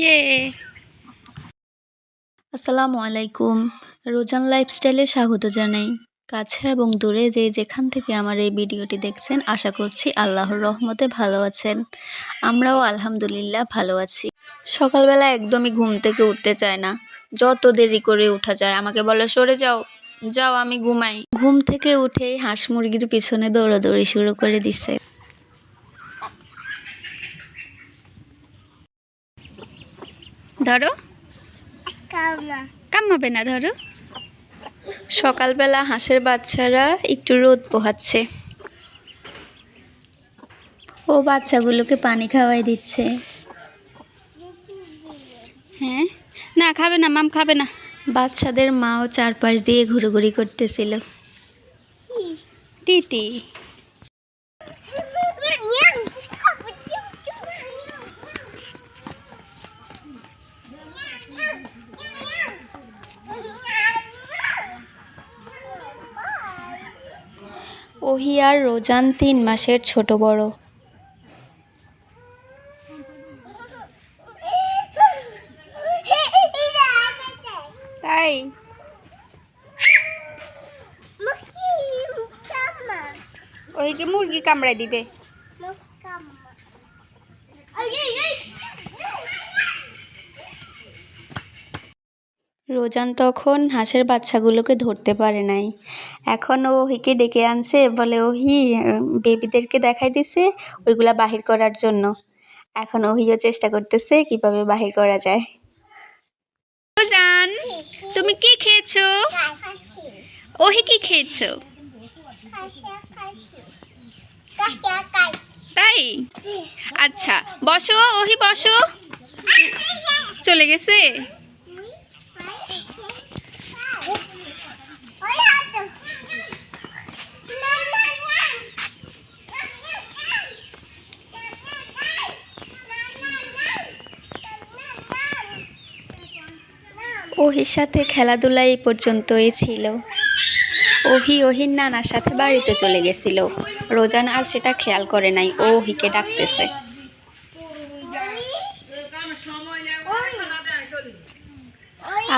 ইয়ে। আসসালামু আলাইকুম। রোজান লাইফস্টাইলে স্বাগত জানাই। কাছে এবং দূরে যে যেখান থেকে আমার এই ভিডিওটি দেখছেন, আশা করছি আল্লাহর রহমতে ভালো আছেন। আমরাও আলহামদুলিল্লাহ ভালো আছি। সকালবেলা একদমই ঘুম থেকে উঠতে চায় না। যত দেরি করে উঠা যায়, আমাকে বলে, সরে যাও যাও, আমি ঘুমাই। ঘুম থেকে উঠেই হাঁস মুরগির পিছনে দৌড়াদৌড়ি শুরু করে দিছে। ধরো। কামাবে না ধরো। সকালবেলা হাঁসের বাচ্চারা একটু রোদ পোহাচ্ছে। ও বাচ্চাগুলোকে পানি খাওয়াই দিচ্ছে। হ্যাঁ? না খাবে না মাম খাবে না। বাচ্চাদের মাও চারপাশ দিয়ে ঘুরোঘুরি করতেছিল। টিটি। ওহি আর রোজান তিন মাসের ছোট বড়। তাই? ওইকে মুরগি কামড়াই দিবে। রোজান তখন হাঁসের বাচ্চাগুলোকে ধরতে পারে নাই। এখন ওহিকে ডেকে আনছে, বলে, ওহি, বেবিদেরকে দেখাই দিছে ওইগুলা বাহির করার জন্য। এখন ওহিও চেষ্টা করতেছে কীভাবে বাহির করা যায়। রোজান, তুমি কি খেয়েছো? ওহি কি খেয়েছো? তাই? আচ্ছা বসো, ওহি বসো। চলে গেছে? ওহির সাথে খেলাধুলা এই পর্যন্তই ছিল ওহি ওহির নানার সাথে বাড়িতে চলে গেছিল রোজান আর সেটা খেয়াল করে নাই ও ওহিকে ডাকতেছে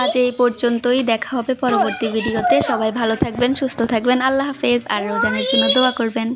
আজ এই পর্যন্তই, দেখা হবে পরবর্তী ভিডিওতে। সবাই ভালো থাকবেন, সুস্থ থাকবেন। আল্লাহ হাফেজ, আর রোজানের জন্য দোয়া করবেন.